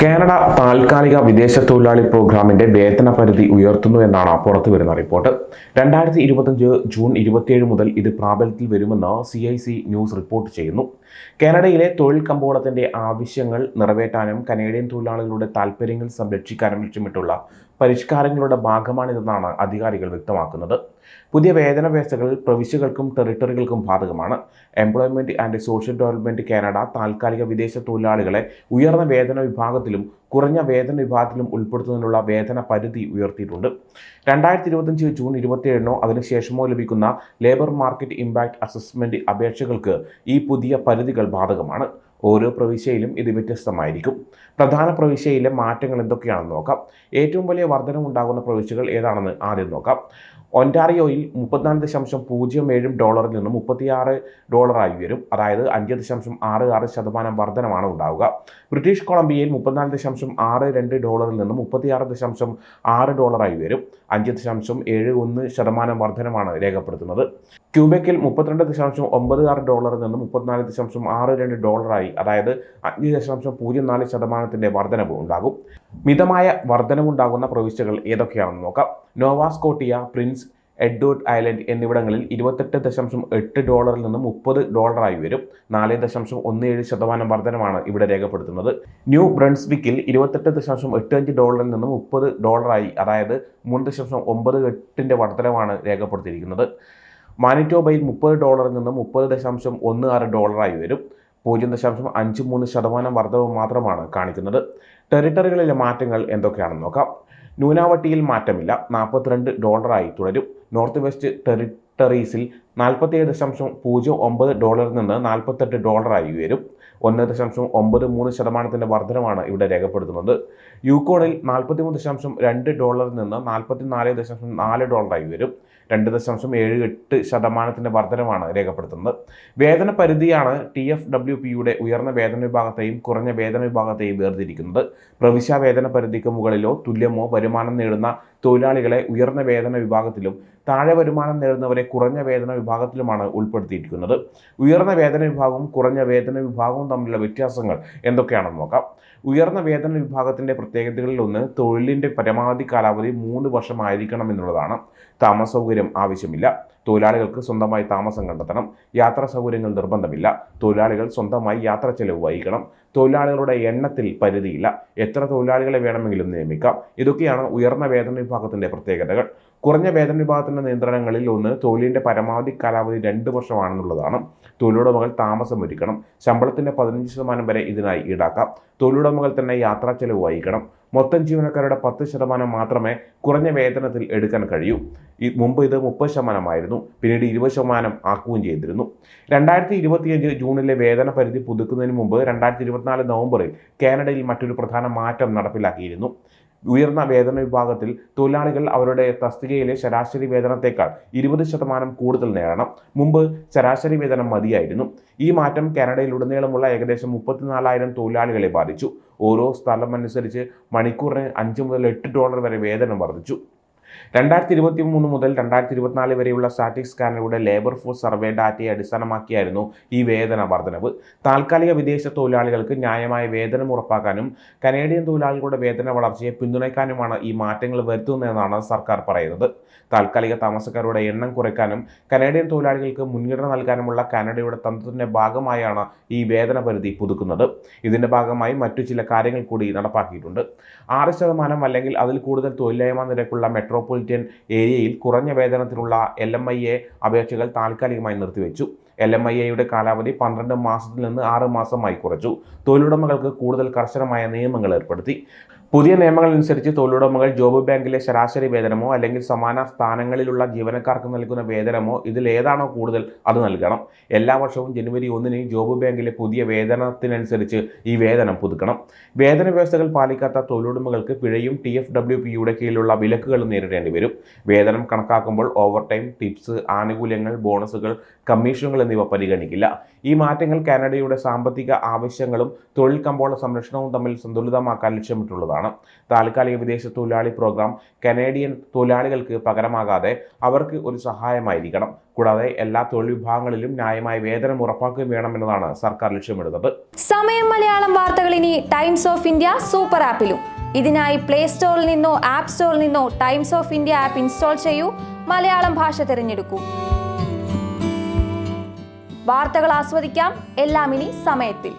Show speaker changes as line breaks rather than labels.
Canada താൽക്കാലിക വിദേശ തൊഴിലാളി പ്രോഗ്രാമിന്റെ വേതന പരിധി ഉയർത്തുന്നു എന്നാണ് പുറത്തു വരുന്ന റിപ്പോർട്ട്. രണ്ടായിരത്തി ഇരുപത്തഞ്ച് ജൂൺ ഇരുപത്തിയേഴ് മുതൽ ഇത് പ്രാബല്യത്തിൽ വരുമെന്ന് C I C news report ചെയ്യുന്നു. കാനഡയിലെ തൊഴിൽ കമ്പോളത്തിന്റെ ആവശ്യങ്ങൾ നിറവേറ്റാനും കനേഡിയൻ തൊഴിലാളികളുടെ താൽപ്പര്യങ്ങൾ സംരക്ഷിക്കാനും ലക്ഷ്യമിട്ടുള്ള പരിഷ്കാരങ്ങളുടെ ഭാഗമാണിതെന്നാണ് അധികാരികൾ വ്യക്തമാക്കുന്നത്. പുതിയ വേതന വ്യവസ്ഥകൾ പ്രവിശ്യകൾക്കും ടെറിട്ടറികൾക്കും ബാധകമാണ്. Employment and social development Canada താൽക്കാലിക വിദേശ തൊഴിലാളികളെ ഉയർന്ന വേതന വിഭാഗത്തിലും കുറഞ്ഞ വേതന വിഭാഗത്തിലും ഉൾപ്പെടുത്തുന്നതിനുള്ള വേതന പരിധി ഉയർത്തിയിട്ടുണ്ട്. രണ്ടായിരത്തി ഇരുപത്തഞ്ച് ജൂൺ ഇരുപത്തിയേഴിനോ അതിനുശേഷമോ ലഭിക്കുന്ന ലേബർ മാർക്കറ്റ് ഇമ്പാക്ട് അസസ്മെന്റ് അപേക്ഷകൾക്ക് ഈ പുതിയ പരിധികൾ ബാധകമാണ്. ഓരോ പ്രവിശ്യയിലും ഇത് വ്യത്യസ്തമായിരിക്കും. പ്രധാന പ്രവിശ്യയിലെ മാറ്റങ്ങൾ എന്തൊക്കെയാണെന്ന് നോക്കാം. ഏറ്റവും വലിയ വർധനമുണ്ടാകുന്ന പ്രവിശ്യകൾ ഏതാണെന്ന് ആദ്യം നോക്കാം. ഒന്റാറിയോയിൽ മുപ്പത്തിനാല് ദശാംശം പൂജ്യം ഏഴും ഡോളറിൽ നിന്നും മുപ്പത്തിയാറ് ഡോളറായി ഉയരും അതായത് അഞ്ച് ദശാംശം ആറ് ആറ് ശതമാനം വർധനമാണ് ഉണ്ടാവുക. ബ്രിട്ടീഷ് കൊളംബിയയിൽ മുപ്പത്തിനാല് ദശാംശം ആറ് രണ്ട് ഡോളറിൽ നിന്നും മുപ്പത്തിയാറ് ദശാംശം ആറ് ഡോളറായി ഉയരും അഞ്ച് ദശാംശം ഏഴ് ഒന്ന് ശതമാനം വർധനമാണ് രേഖപ്പെടുത്തുന്നത്. ക്യൂബെക്കിൽ മുപ്പത്തിരണ്ട് ദശാംശം ഒമ്പത് ആറ് ഡോളറിൽ നിന്നും മുപ്പത്തിനാല് ദശാംശം ആറ് രണ്ട് ഡോളറായി അതായത് അഞ്ച് ദശാംശം പൂജ്യം നാല് ശതമാനത്തിന്റെ വർധനവ് ഉണ്ടാകും. മിതമായ വർധനവുണ്ടാകുന്ന പ്രവിശ്യകൾ ഏതൊക്കെയാണെന്ന് നോക്കാം. നോവാസ്കോട്ടിയ പ്രിൻസ് എഡ്വേർഡ് ഐലൻഡ് എന്നിവിടങ്ങളിൽ ഇരുപത്തെട്ട് ദശാംശം എട്ട് ഡോളറിൽ നിന്ന് മുപ്പത് ഡോളറായി വരും. നാല് ദശാംശം ഒന്ന് ഏഴ് ശതമാനം വർധനമാണ് ഇവിടെ രേഖപ്പെടുത്തുന്നത്. ന്യൂ ബ്രൺസ്വിക്കിൽ ഇരുപത്തെട്ട് ദശാംശം എട്ട് അഞ്ച് ഡോളറിൽ നിന്ന് മുപ്പത് ഡോളറായി അതായത് മൂന്ന് ദശാംശം ഒമ്പത് എട്ടിന്റെ വർധനമാണ് രേഖപ്പെടുത്തിയിരിക്കുന്നത്. മാനിറ്റോബയിൽ മുപ്പത് ഡോളറിൽ നിന്ന് മുപ്പത് ദശാംശം ഒന്ന് ആറ് ഡോളറായി വരും. പൂജ്യം ദശാംശം അഞ്ച് മൂന്ന് ശതമാനം വർദ്ധവ് മാത്രമാണ് കാണിക്കുന്നത്. ടെറിട്ടറികളിലെ മാറ്റങ്ങൾ എന്തൊക്കെയാണെന്ന് നോക്കാം. ന്യൂനാവട്ടിയിൽ മാറ്റമില്ല. നാൽപ്പത്തിരണ്ട് ഡോളറായി തുടരും. നോർത്ത് വെസ്റ്റ് ടെറിട്ടറീസിൽ നാൽപ്പത്തിയേഴ് ദശാംശം പൂജ്യം ഒമ്പത് ഡോളറിൽ നിന്ന് നാൽപ്പത്തെട്ട് ഡോളറായി ഉയരും. ഒന്ന് ദശാംശം ഒമ്പത് മൂന്ന് ശതമാനത്തിന്റെ വർധനമാണ് ഇവിടെ രേഖപ്പെടുത്തുന്നത്. യൂക്കോണിൽ നാൽപ്പത്തിമൂന്ന് ദശാംശം രണ്ട് ഡോളറിൽ നിന്ന് നാൽപ്പത്തി നാല് ദശാംശം നാല് ഡോളറായി വരും. രണ്ട് ദശാംശം ഏഴ് എട്ട് ശതമാനത്തിന്റെ വർധനമാണ് രേഖപ്പെടുത്തുന്നത്. വേതന പരിധിയാണ് ടി എഫ് ഡബ്ല്യു പിയുടെ ഉയർന്ന വേതന വിഭാഗത്തെയും കുറഞ്ഞ വേതന വിഭാഗത്തെയും വേർതിരിക്കുന്നത്. പ്രവിശ്യ വേതന പരിധിക്ക് മുകളിലോ തുല്യമോ വരുമാനം നേടുന്ന തൊഴിലാളികളെ ഉയർന്ന വേതന വിഭാഗത്തിലും താഴെ വരുമാനം നേടുന്നവരെ കുറഞ്ഞ വേതന വിഭാഗത്തിലുമാണ് ഉൾപ്പെടുത്തിയിരിക്കുന്നത്. ഉയർന്ന വേതന വിഭാഗവും കുറഞ്ഞ വേതന വിഭാഗവും തമ്മിലുള്ള വ്യത്യാസങ്ങൾ എന്തൊക്കെയാണെന്ന് നോക്കാം. ഉയർന്ന വേതന വിഭാഗത്തിന്റെ പ്രത്യേകതകളിൽ ഒന്ന് തൊഴിലിന്റെ പരമാവധി കാലാവധി മൂന്ന് വർഷമായിരിക്കണം എന്നുള്ളതാണ്. താമസ സൗകര്യം ആവശ്യമില്ല. തൊഴിലാളികൾക്ക് സ്വന്തമായി താമസം കണ്ടെത്തണം. യാത്രാ സൗകര്യങ്ങൾ നിർബന്ധമില്ല. തൊഴിലാളികൾ സ്വന്തമായി യാത്രാ ചെലവ് വഹിക്കണം. തൊഴിലാളികളുടെ എണ്ണത്തിൽ പരിധിയില്ല. എത്ര തൊഴിലാളികളെ വേണമെങ്കിലും നിയമിക്കാം. ഇതൊക്കെയാണ് ഉയർന്ന വേതന വിഭാഗത്തിന്റെ പ്രത്യേകതകൾ. കുറഞ്ഞ വേതന വിഭാഗത്തിന്റെ നിയന്ത്രണങ്ങളിൽ ഒന്ന് തൊഴിലിന്റെ പരമാവധി കാലാവധി രണ്ട് വർഷമാണെന്നുള്ളതാണ്. തൊഴിലുടമകൾ താമസം ഒരുക്കണം. ശമ്പളത്തിന്റെ പതിനഞ്ച് ശതമാനം വരെ ഇതിനായി ഈടാക്കാം. തൊഴിലുടമകൾ തന്നെ യാത്രാ ചെലവ് വഹിക്കണം. മൊത്തം ജീവനക്കാരുടെ പത്ത് ശതമാനം മാത്രമേ കുറഞ്ഞ വേതനത്തിൽ എടുക്കാൻ കഴിയൂ. ഈ മുമ്പ് ഇത് മുപ്പത് ശതമാനമായിരുന്നു. പിന്നീട് ഇരുപത് ശതമാനം ആക്കുകയും ചെയ്തിരുന്നു. രണ്ടായിരത്തി ഇരുപത്തിയഞ്ച് ജൂണിലെ വേതന പരിധി പുതുക്കുന്നതിന് മുമ്പ് രണ്ടായിരത്തി ഇരുപത്തിനാല് നവംബറിൽ കാനഡയിൽ മറ്റൊരു പ്രധാന മാറ്റം നടപ്പിലാക്കിയിരുന്നു. ഉയർന്ന വേതന വിഭാഗത്തിൽ തൊഴിലാളികൾ അവരുടെ തസ്തികയിലെ ശരാശരി വേതനത്തേക്കാൾ ഇരുപത് ശതമാനം കൂടുതൽ നേടണം. മുമ്പ് ശരാശരി വേതനം മതിയായിരുന്നു. ഈ മാറ്റം കാനഡയിലുടനീളമുള്ള ഏകദേശം മുപ്പത്തിനാലായിരം തൊഴിലാളികളെ ബാധിച്ചു. ഓരോ സ്ഥലം അനുസരിച്ച് മണിക്കൂറിന് അഞ്ച് മുതൽ എട്ട് ഡോളർ വരെ വേതനം വർദ്ധിച്ചു. രണ്ടായിരത്തി ഇരുപത്തി മൂന്ന് മുതൽ രണ്ടായിരത്തി ഇരുപത്തിനാല് വരെയുള്ള സ്റ്റാറ്റിക്സ് കാനഡയുടെ ലേബർ ഫോഴ്സ് സർവേ ഡാറ്റയെ അടിസ്ഥാനമാക്കിയായിരുന്നു ഈ വേതന വർധനവ്. താൽക്കാലിക വിദേശ തൊഴിലാളികൾക്ക് ന്യായമായ വേതനം ഉറപ്പാക്കാനും കനേഡിയൻ തൊഴിലാളികളുടെ വേതന വളർച്ചയെ പിന്തുണയ്ക്കാനുമാണ് ഈ മാറ്റങ്ങൾ വരുത്തുന്നതെന്നാണ് സർക്കാർ പറയുന്നത്. താൽക്കാലിക താമസക്കാരുടെ എണ്ണം കുറയ്ക്കാനും കനേഡിയൻ തൊഴിലാളികൾക്ക് മുൻഗണന നൽകാനുമുള്ള കാനഡയുടെ തന്ത്രത്തിന്റെ ഭാഗമായാണ് ഈ വേതന പരിധി പുതുക്കുന്നത്. ഇതിന്റെ ഭാഗമായി മറ്റു ചില കാര്യങ്ങൾ കൂടി നടപ്പാക്കിയിട്ടുണ്ട്. ആറ് ശതമാനം അല്ലെങ്കിൽ അതിൽ കൂടുതൽ തൊഴിലില്ലായ്മ നിരക്കുള്ള മെട്രോപൊളിറ്റൻ ഏരിയയിൽ കുറഞ്ഞ വേതനത്തിനുള്ള എൽ എം ഐ എ അപേക്ഷകൾ താൽക്കാലികമായി നിർത്തിവെച്ചു. എൽ എം ഐ എയുടെ കാലാവധി പന്ത്രണ്ട് മാസത്തിൽ നിന്ന് ആറ് മാസമായി കുറച്ചു. തൊഴിലുടമകൾക്ക് കൂടുതൽ കർശനമായ നിയമങ്ങൾ ഏർപ്പെടുത്തി. പുതിയ നിയമങ്ങൾ അനുസരിച്ച് തൊഴിലുടമകൾ ജോബ് ബാങ്കിലെ ശരാശരി വേതനമോ അല്ലെങ്കിൽ സമാന സ്ഥാനങ്ങളിലുള്ള ജീവനക്കാർക്ക് നൽകുന്ന വേതനമോ ഇതിൽ ഏതാണോ കൂടുതൽ അത് നൽകണം. എല്ലാ വർഷവും ജനുവരി ഒന്നിന് ജോബ് ബാങ്കിലെ പുതിയ വേതനത്തിനനുസരിച്ച് ഈ വേതനം പുതുക്കണം. വേതന വ്യവസ്ഥകൾ പാലിക്കാത്ത തൊഴിലുടമകൾക്ക് പിഴയും ടി എഫ് ഡബ്ല്യു പിയുടെ കീഴിലുള്ള വിലക്കുകളും നേരിടേണ്ടി വരും. വേതനം കണക്കാക്കുമ്പോൾ ഓവർ ടൈം ടിപ്സ് ആനുകൂല്യങ്ങൾ ബോണസുകൾ കമ്മീഷനുകൾ എന്നിവ പരിഗണിക്കില്ല. ഈ മാറ്റങ്ങൾ കാനഡയുടെ സാമ്പത്തിക ആവശ്യങ്ങളും തൊഴിൽ കമ്പോള സംരക്ഷണവും തമ്മിൽ സന്തുലിതമാക്കാൻ ലക്ഷ്യമിട്ടുള്ളതാണ്. എന്നതാണ് താൽക്കാലിക വിദേശ തൊഴിലാളി പ്രോഗ്രാം കനേഡിയൻ തൊഴിലാളികൾക്ക് പകരമാകാതെ അവർക്ക് ഒരു സഹായമായിരിക്കണം. കൂടാതെ എല്ലാ തൊഴിൽ വിഭാഗങ്ങളിലും ന്യായമായ വേതനം ഉറപ്പാക്കുകയും വേണമെന്നതാണ് സർക്കാർ ലക്ഷ്യമിടുന്നത്.
സമയം മലയാളം വാർത്തകൾ ഇനി ടൈംസ് ഓഫ് ഇന്ത്യ സൂപ്പർ ആപ്പിലും ഇതിനായി പ്ലേ സ്റ്റോറിൽ നിന്നോ ആപ്പ് സ്റ്റോറിൽ നിന്നോ Times of India app install ചെയ്യൂ. മലയാളം ഭാഷ തിരഞ്ഞെടുക്കൂ. വാർത്തകൾ ആസ്വദിക്കാം. എല്ലാം ഇനി സമയത്തിൽ.